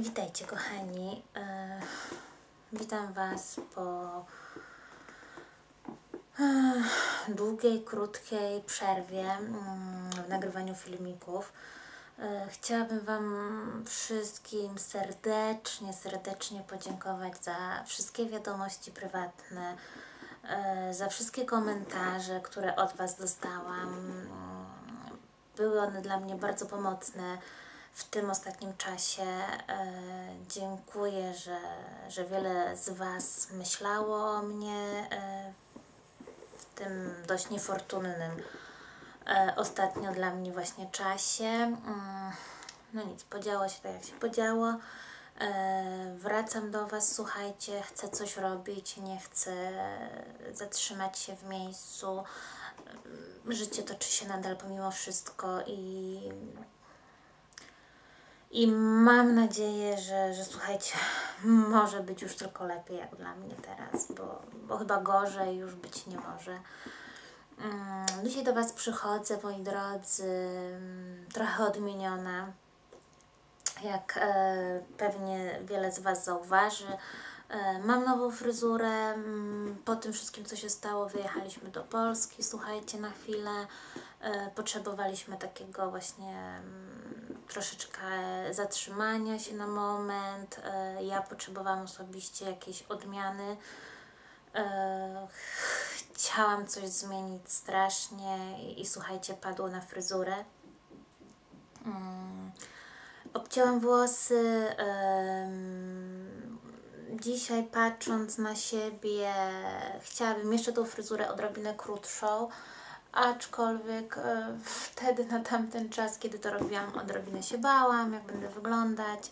Witajcie kochani. E, witam Was po e, długiej, krótkiej przerwie mm, w nagrywaniu filmików. E, chciałabym Wam wszystkim serdecznie, serdecznie podziękować za wszystkie wiadomości prywatne, za wszystkie komentarze, które od Was dostałam. Były one dla mnie bardzo pomocne w tym ostatnim czasie. E, dziękuję, że, że wiele z Was myślało o mnie e, w tym dość niefortunnym e, ostatnio dla mnie właśnie czasie. Mm, no nic, podziało się tak jak się podziało. Wracam do Was, słuchajcie, chcę coś robić, nie chcę zatrzymać się w miejscu. Życie toczy się nadal pomimo wszystko i i mam nadzieję, że, że słuchajcie, może być już tylko lepiej jak dla mnie teraz, bo, bo chyba gorzej już być nie może. Mm, dzisiaj do Was przychodzę, moi drodzy, mm, trochę odmieniona. Jak e, pewnie wiele z Was zauważy, e, mam nową fryzurę. Mm, po tym wszystkim, co się stało, wyjechaliśmy do Polski. Słuchajcie, na chwilę potrzebowaliśmy takiego właśnie troszeczkę zatrzymania się na moment. E, ja potrzebowałam osobiście jakiejś odmiany. E, chciałam coś zmienić strasznie i, i słuchajcie, padło na fryzurę. Mm. Obcięłam włosy. Dzisiaj patrząc na siebie, chciałabym jeszcze tą fryzurę odrobinę krótszą aczkolwiek e, wtedy na tamten czas, kiedy to robiłam, odrobinę się bałam, jak będę wyglądać,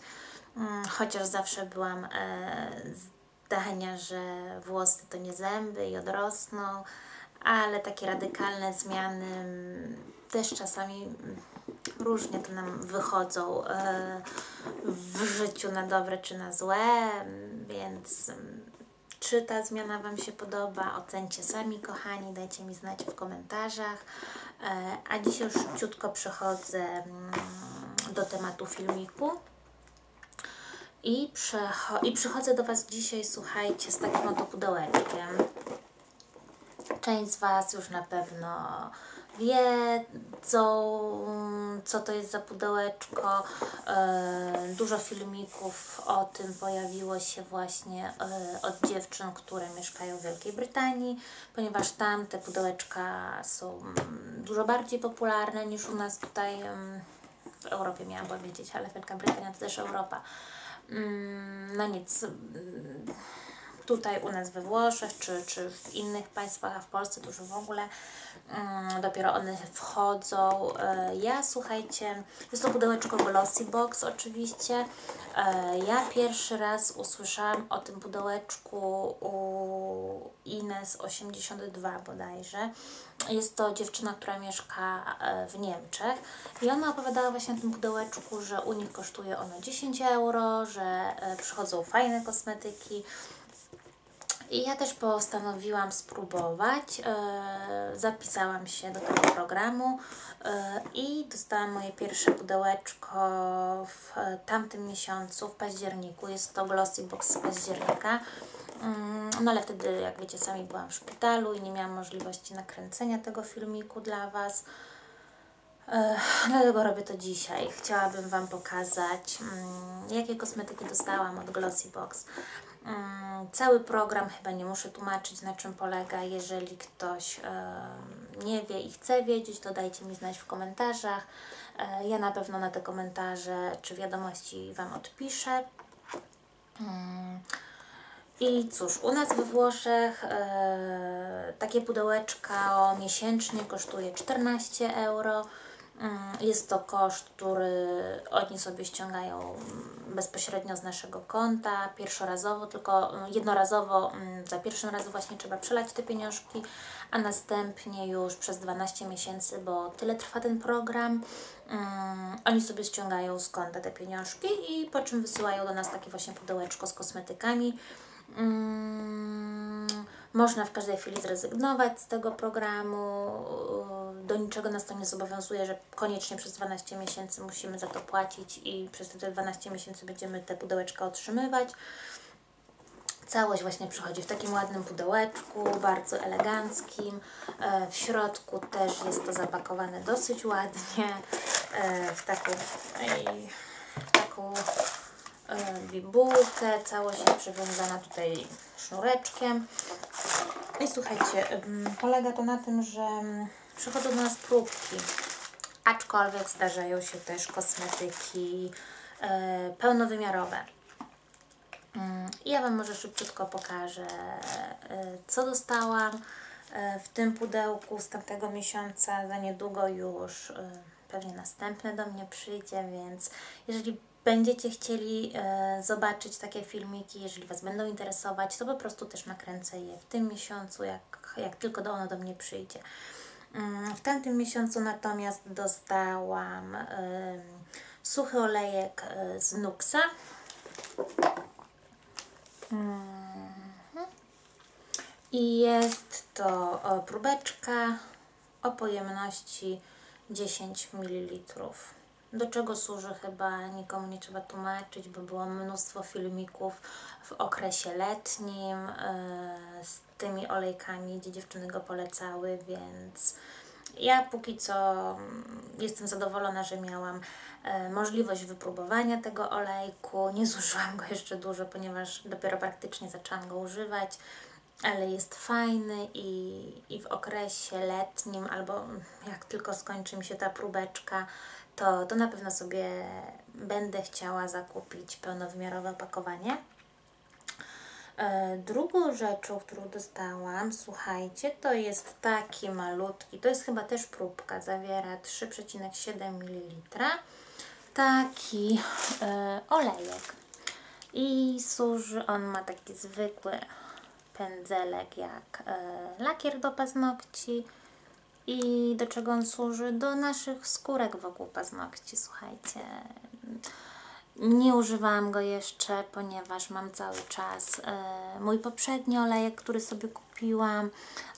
mm, chociaż zawsze byłam e, zdania, że włosy to nie zęby i odrosną, ale takie radykalne zmiany mm, też czasami mm, różnie to nam wychodzą e, w życiu na dobre czy na złe, więc czy ta zmiana Wam się podoba? Ocencie sami, kochani, dajcie mi znać w komentarzach. E, a dzisiaj szybciutko przechodzę mm, do tematu filmiku. I, I przychodzę do Was dzisiaj, słuchajcie, z takim oto pudełeczkiem. Część z Was już na pewno wiedzą, co to jest za pudełeczko. E, dużo filmików o tym pojawiło się właśnie e, od dziewczyn, które mieszkają w Wielkiej Brytanii, ponieważ tam te pudełeczka są dużo bardziej popularne niż u nas tutaj w Europie, miałam powiedzieć, ale Wielka Brytania to też Europa. Mm, no nic, tutaj u nas we Włoszech, czy, czy w innych państwach, a w Polsce to już w ogóle um, dopiero one wchodzą. E, ja, słuchajcie, jest to pudełeczko Glossy Box oczywiście. E, ja pierwszy raz usłyszałam o tym pudełeczku u Ines82 bodajże. Jest to dziewczyna, która mieszka e, w Niemczech i ona opowiadała właśnie o tym pudełeczku, że u nich kosztuje ono 10 euro, że przychodzą fajne kosmetyki, i ja też postanowiłam spróbować. E, zapisałam się do tego programu e, i dostałam moje pierwsze pudełeczko w tamtym miesiącu, w październiku. Jest to Glossy Box z października. Mm, no ale wtedy, jak wiecie, sami byłam w szpitalu i nie miałam możliwości nakręcenia tego filmiku dla Was. E, dlatego robię to dzisiaj. Chciałabym Wam pokazać, mm, jakie kosmetyki dostałam od Glossy Box. Mm, cały program chyba nie muszę tłumaczyć na czym polega. Jeżeli ktoś nie wie i chce wiedzieć, to dajcie mi znać w komentarzach. E, ja na pewno na te komentarze czy wiadomości Wam odpiszę. Mm, I cóż, u nas we Włoszech e, takie pudełeczka miesięcznie kosztuje 14 euro. Mm, jest to koszt, który oni sobie ściągają bezpośrednio z naszego konta, pierwszorazowo, tylko mm, jednorazowo mm, za pierwszym razem właśnie trzeba przelać te pieniążki, a następnie już przez 12 miesięcy, bo tyle trwa ten program, oni sobie ściągają z konta te pieniążki i po czym wysyłają do nas takie właśnie pudełeczko z kosmetykami. Można w każdej chwili zrezygnować z tego programu. Do niczego nas to nie zobowiązuje, że koniecznie przez 12 miesięcy musimy za to płacić i przez te 12 miesięcy będziemy te pudełeczka otrzymywać. Całość właśnie przychodzi w takim ładnym pudełeczku, bardzo eleganckim. E, w środku też jest to zapakowane dosyć ładnie e, w taką, w taką bibułkę. Całość jest przywiązana tutaj sznureczkiem. I słuchajcie, polega to na tym, że przychodzą do nas próbki, aczkolwiek zdarzają się też kosmetyki pełnowymiarowe. Mm, ja Wam może szybciutko pokażę, e, co dostałam w tym pudełku z tamtego miesiąca. Za niedługo już pewnie następne do mnie przyjdzie, więc jeżeli będziecie chcieli zobaczyć takie filmiki, jeżeli Was będą interesować, to po prostu też nakręcę je w tym miesiącu, jak, jak tylko ono do mnie przyjdzie. Mm, w tamtym miesiącu natomiast dostałam suchy olejek z Nuxa Mhm. I jest to próbeczka o pojemności 10 ml. Do czego służy chyba nikomu nie trzeba tłumaczyć, bo było mnóstwo filmików w okresie letnim e, z tymi olejkami, gdzie dziewczyny go polecały, więc ja póki co mm, jestem zadowolona, że miałam e, możliwość wypróbowania tego olejku. Nie zużyłam go jeszcze dużo, ponieważ dopiero praktycznie zaczęłam go używać, ale jest fajny i, i w okresie letnim albo jak tylko skończy mi się ta próbeczka, to, to na pewno sobie będę chciała zakupić pełnowymiarowe opakowanie. E, drugą rzeczą, którą dostałam, słuchajcie, to jest taki malutki, to jest chyba też próbka, zawiera 3,7 ml. Taki e, olejek. I służy, on ma taki zwykły pędzelek jak e, lakier do paznokci. I do czego on służy? Do naszych skórek wokół paznokci, słuchajcie. Nie używałam go jeszcze, ponieważ mam cały czas e, mój poprzedni olejek, który sobie kupiłam,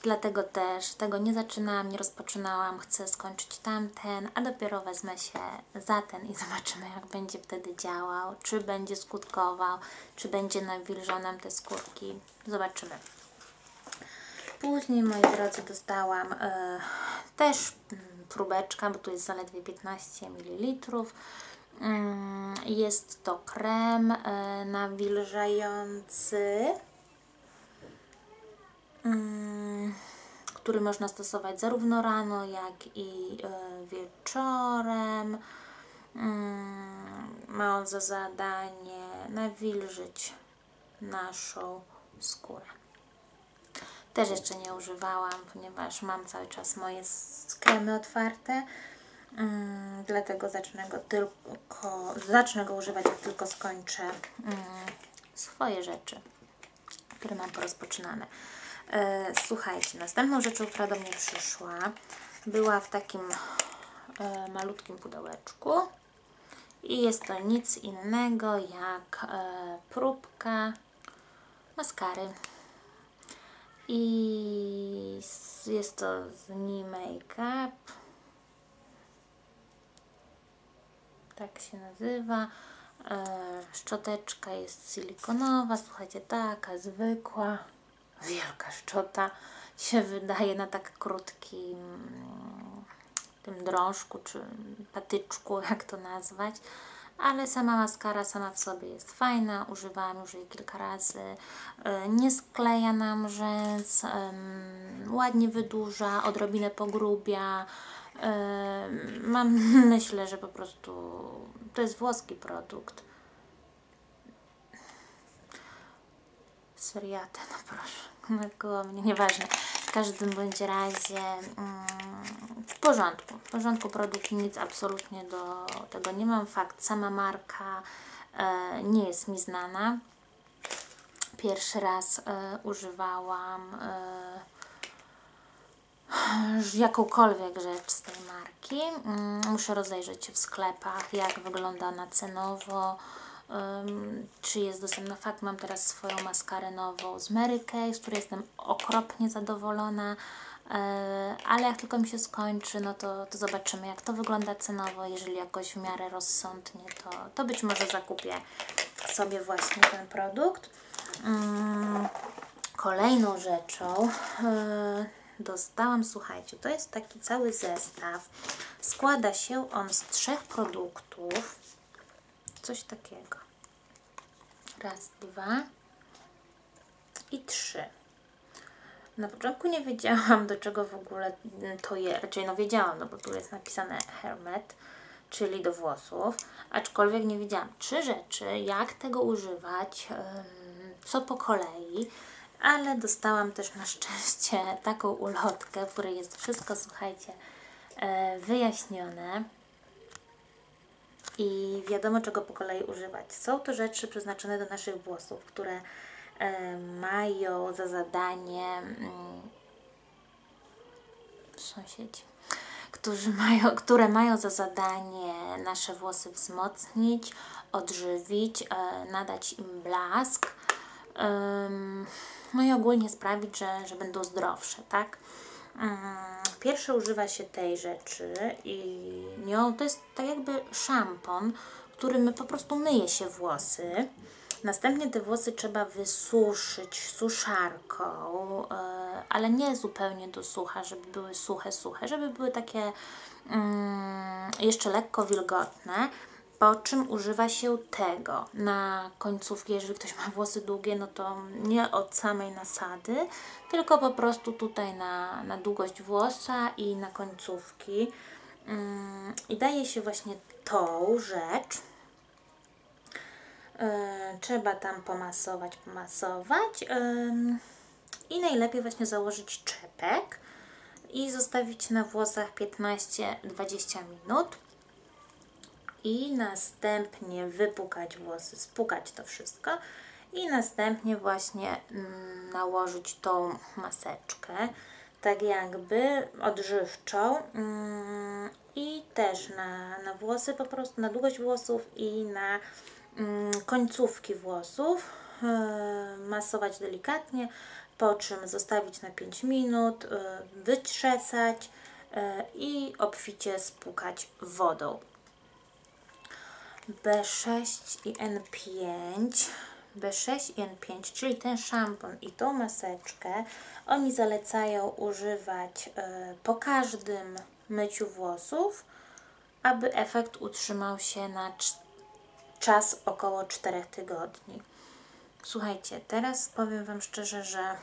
dlatego też tego nie zaczynałam, nie rozpoczynałam, chcę skończyć tamten, a dopiero wezmę się za ten i zobaczymy jak będzie wtedy działał, czy będzie skutkował, czy będzie nawilżał nam te skórki, zobaczymy. Później, moi drodzy, dostałam e, też mm, próbeczka, bo tu jest zaledwie 15 ml, Mm, jest to krem e, nawilżający, mm, który można stosować zarówno rano, jak i e, wieczorem. Ma on za zadanie nawilżyć naszą skórę. Też jeszcze nie używałam, ponieważ mam cały czas moje kremy otwarte. Mm, dlatego zacznę go tylko, zacznę go używać, jak tylko skończę mm, swoje rzeczy, które mam porozpoczynane. E, słuchajcie, następną rzeczą, która do mnie przyszła, była w takim e, malutkim pudełeczku i jest to nic innego jak e, próbka maskary i jest to z Nie Makeup tak się nazywa. E, szczoteczka jest silikonowa, słuchajcie, taka zwykła, wielka szczota się wydaje na tak krótkim mm, tym drążku, czy patyczku, jak to nazwać. Ale sama maskara sama w sobie jest fajna, używałam już jej kilka razy, e, nie skleja nam rzęs, ładnie wydłuża, odrobinę pogrubia, Mam, myślę, że po prostu to jest włoski produkt. Seriate, no proszę, koło mnie, nieważne. W każdym bądź razie mm, porządku. W porządku produkt, nic absolutnie do tego nie mam. Fakt, sama marka e, nie jest mi znana. Pierwszy raz e, używałam e, jakąkolwiek rzecz z tej marki. Mm, muszę rozejrzeć się w sklepach, jak wygląda ona cenowo, czy jest dostępna. Fakt, mam teraz swoją maskarę nową z Mary Kay, z której jestem okropnie zadowolona. E, ale jak tylko mi się skończy, no to, to zobaczymy jak to wygląda cenowo. Jeżeli jakoś w miarę rozsądnie, to, to być może zakupię sobie właśnie ten produkt. Mm, kolejną rzeczą e, dostałam, słuchajcie, to jest taki cały zestaw. Składa się on z trzech produktów. Coś takiego. Raz, dwa i trzy. Na początku nie wiedziałam, do czego w ogóle to jest. Raczej no wiedziałam, no bo tu jest napisane Hermet, czyli do włosów. Aczkolwiek nie wiedziałam trzy rzeczy, jak tego używać, co po kolei. Ale dostałam też na szczęście taką ulotkę, w której jest wszystko, słuchajcie, e, wyjaśnione i wiadomo czego po kolei używać. Są to rzeczy przeznaczone do naszych włosów, które mają za zadanie mm, sąsiedzi, którzy mają, które mają za zadanie nasze włosy wzmocnić, odżywić, e, nadać im blask, no i ogólnie sprawić, że, że będą zdrowsze, tak? Pierwsze używa się tej rzeczy i nią to jest tak jakby szampon, którym po prostu myje się włosy. Następnie te włosy trzeba wysuszyć suszarką, e, ale nie zupełnie do sucha, żeby były suche, suche, żeby były takie mm, jeszcze lekko wilgotne po czym używa się tego na końcówki, jeżeli ktoś ma włosy długie, no to nie od samej nasady, tylko po prostu tutaj na, na długość włosa i na końcówki. Mm, I daje się właśnie tą rzecz. Yy, trzeba tam pomasować, pomasować i najlepiej właśnie założyć czepek i zostawić na włosach 15-20 minut i następnie wypukać włosy, spukać to wszystko i następnie właśnie mm, nałożyć tą maseczkę, tak jakby odżywczą mm, i też na, na włosy po prostu, na długość włosów i na końcówki włosów e, masować delikatnie, po czym zostawić na 5 minut, e, wytrzesać e, i obficie spukać wodą. B6 i N5 B6 i N5, czyli ten szampon i tą maseczkę, oni zalecają używać po każdym myciu włosów, aby efekt utrzymał się na czas około 4 tygodni. Słuchajcie, teraz powiem Wam szczerze, że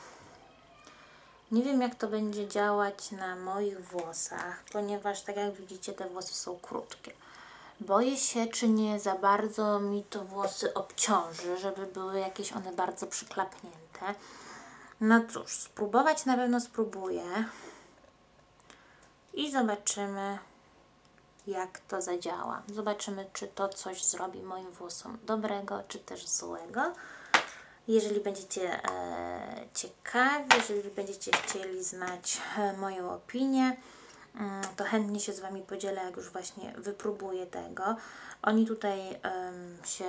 nie wiem jak to będzie działać na moich włosach, ponieważ tak jak widzicie te włosy są krótkie. Boję się, czy nie za bardzo mi to włosy obciąży, żeby były jakieś one bardzo przyklapnięte. No cóż, spróbować na pewno spróbuję. I zobaczymy, jak to zadziała. Zobaczymy, czy to coś zrobi moim włosom dobrego, czy też złego. Jeżeli będziecie e, ciekawi, jeżeli będziecie chcieli znać e, moją opinię, Mm, to chętnie się z Wami podzielę, jak już właśnie wypróbuję tego. Oni tutaj się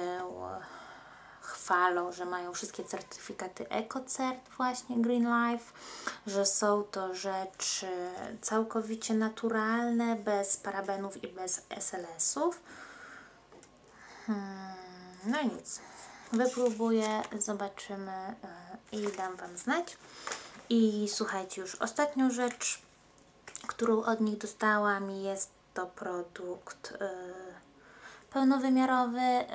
chwalą, że mają wszystkie certyfikaty EcoCert właśnie Green Life, że są to rzeczy całkowicie naturalne, bez parabenów i bez SLS-ów. Hmm, no nic, wypróbuję, zobaczymy yy, i dam Wam znać. I słuchajcie, już ostatnią rzecz, którą od nich dostałam jest to produkt y, pełnowymiarowy y,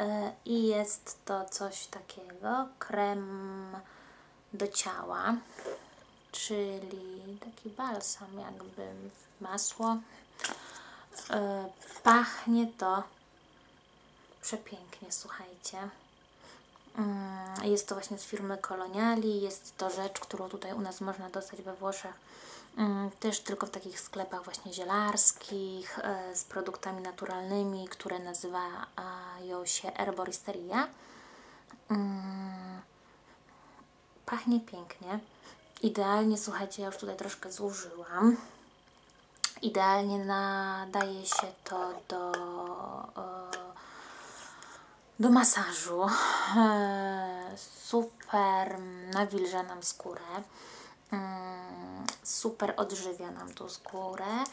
i jest to coś takiego, krem do ciała, czyli taki balsam jakby masło. Y, pachnie to przepięknie, słuchajcie. Mm, jest to właśnie z firmy Koloniali, jest to rzecz, którą tutaj u nas można dostać we Włoszech też tylko w takich sklepach właśnie zielarskich e, z produktami naturalnymi, które nazywają się Herboristeria. Mm, pachnie pięknie. Idealnie, słuchajcie, ja już tutaj troszkę zużyłam. Idealnie nadaje się to do do masażu. E, super nawilża nam skórę. Super odżywia nam tą skórę.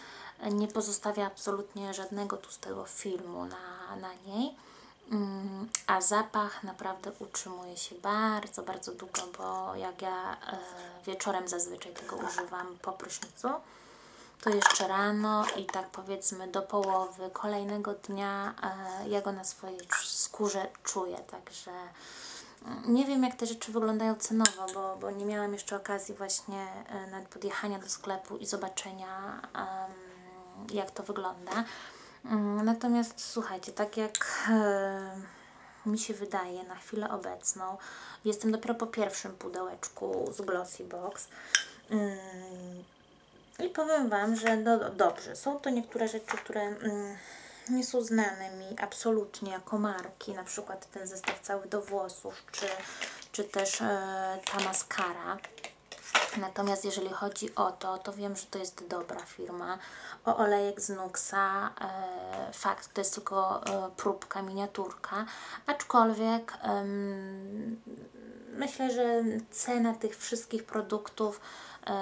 Nie pozostawia absolutnie żadnego tłustego filmu na, na niej. Mm, a zapach naprawdę utrzymuje się bardzo, bardzo długo, bo jak ja e, wieczorem zazwyczaj tego używam po prysznicu, to jeszcze rano i tak powiedzmy do połowy kolejnego dnia e, ja go na swojej skórze czuję, także nie wiem jak te rzeczy wyglądają cenowo, bo, bo nie miałam jeszcze okazji właśnie e, nawet podjechania do sklepu i zobaczenia jak to wygląda. Mm, natomiast słuchajcie, tak jak e, mi się wydaje na chwilę obecną, jestem dopiero po pierwszym pudełeczku z Glossy Box. Mm, I powiem Wam, że do, dobrze, są to niektóre rzeczy, które mm, nie są znane mi absolutnie jako marki, na przykład ten zestaw cały do włosów, czy, czy też e, ta maskara. Natomiast jeżeli chodzi o to, to wiem, że to jest dobra firma. O olejek z Nuxa, e, fakt, to jest tylko e, próbka, miniaturka, aczkolwiek e, myślę, że cena tych wszystkich produktów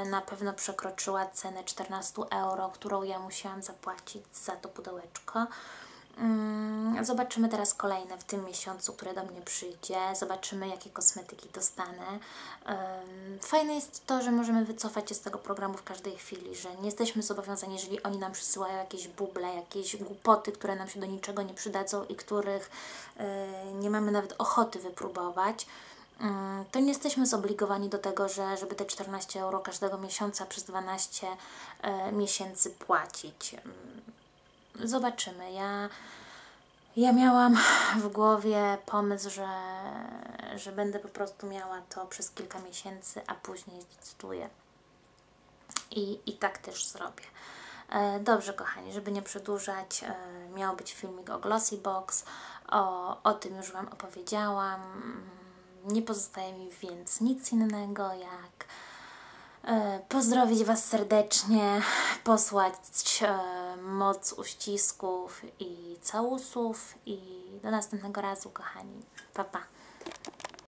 na pewno przekroczyła cenę 14 euro, którą ja musiałam zapłacić za to pudełeczko. Mm, zobaczymy teraz kolejne w tym miesiącu, które do mnie przyjdzie. Zobaczymy, jakie kosmetyki dostanę. Fajne jest to, że możemy wycofać się z tego programu w każdej chwili, że nie jesteśmy zobowiązani, jeżeli oni nam przysyłają jakieś buble, jakieś głupoty, które nam się do niczego nie przydadzą i których y, nie mamy nawet ochoty wypróbować to nie jesteśmy zobligowani do tego, że żeby te 14 euro każdego miesiąca przez 12 y, miesięcy płacić. Zobaczymy. Ja, ja miałam w głowie pomysł, że, że będę po prostu miała to przez kilka miesięcy, a później zdecyduję. I, i tak też zrobię. E, dobrze, kochani, żeby nie przedłużać, e, miał być filmik o Glossy Box, o, o tym już Wam opowiedziałam. Nie pozostaje mi więc nic innego jak E, pozdrowić Was serdecznie, posłać e, moc uścisków i całusów i do następnego razu, kochani. Pa, pa.